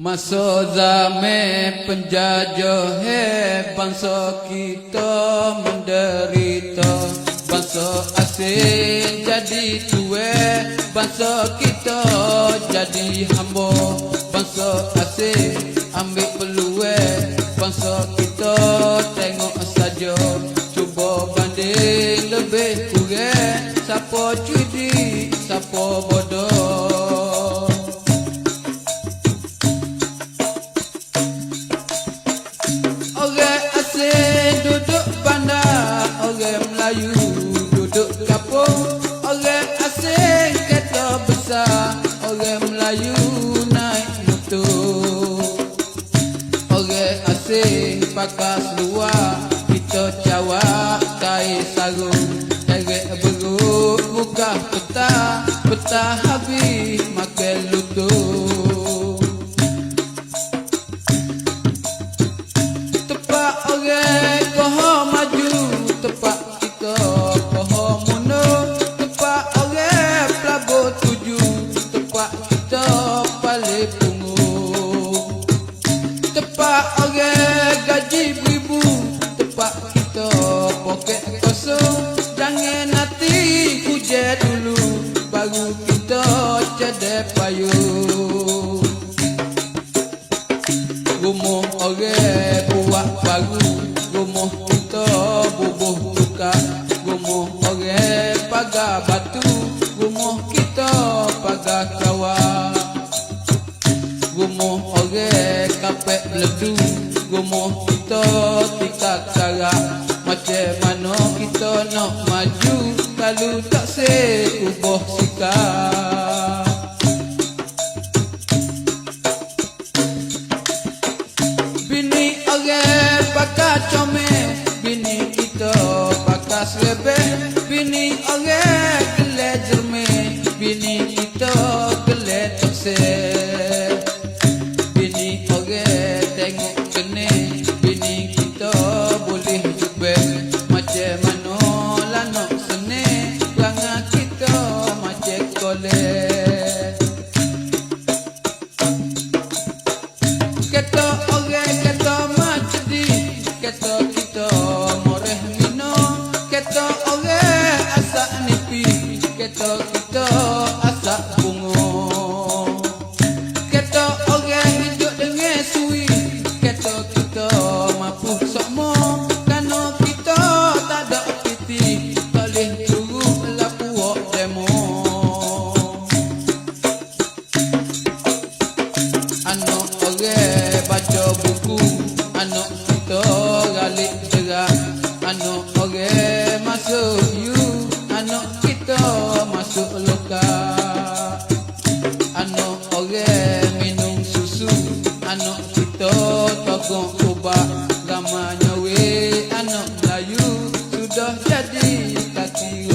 Masa zaman penjajah he bangsa kita menderita. Bangsa asing jadi tuwe Bangsa kita jadi hamba. Bangsa asing ambil peluang Bangsa kita tengok saja. Cuba banding lebih kurang Siapa cudi, Melayu duduk kampung Orang asing kereta besar Orang Melayu naik motor Orang asing pakas luar Kita cawak kain sarung. Derek berut muka petah Petah habis makan lutut Tepak kita paling pungung Tepak orang gaji beribu Tepak kita poket kosong. Jangan nanti hujan dulu Baru kita cedek payung. Rumah orang buat baru Rumah kita bubuh tukar beledu Rumah kita tikak Macam mana kita nak maju Kalau tak se ubah sikap Bini orang pakai comel Bini kita pakai Bini orang Bini kita Tito Galit Jaga Ano oge masuk you Ano kita masuk luka Ano oge minum susu Ano kita tokong ubah Gamanya we anak Melayu Sudah jadi kaki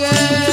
again.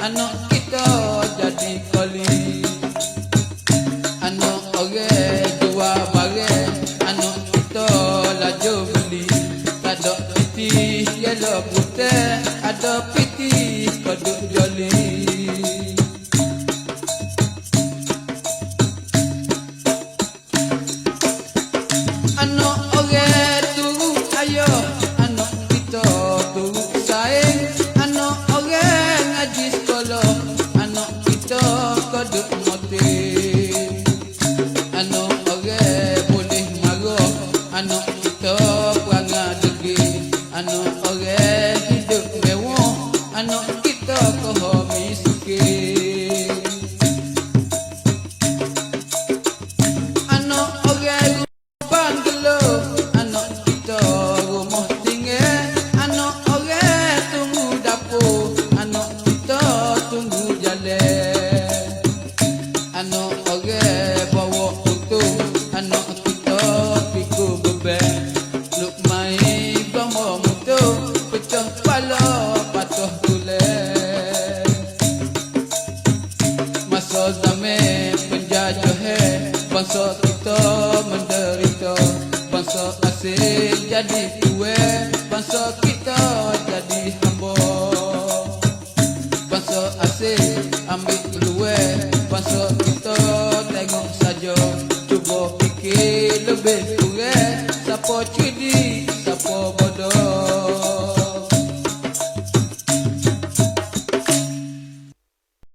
Anak kita jadi koli Anak orang jual barang Anak kita laju beli ada piti yellow putih Ada piti kodok joli mano. Pecah kepala patuh tulen Masa zaman penjajah Bangsa kita menderita. Bangsa asing jadi kue Bangsa kita jadi hamba. Bangsa asing ambil luar Bangsa kita tengok saja Ugo pikir lebih tugas Sapo cudi, sapo bodoh.